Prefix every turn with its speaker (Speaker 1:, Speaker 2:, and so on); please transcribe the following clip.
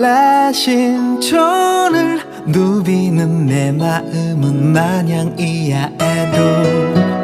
Speaker 1: 설레신 촌을 누비는 내 마음은 마냥 이야해도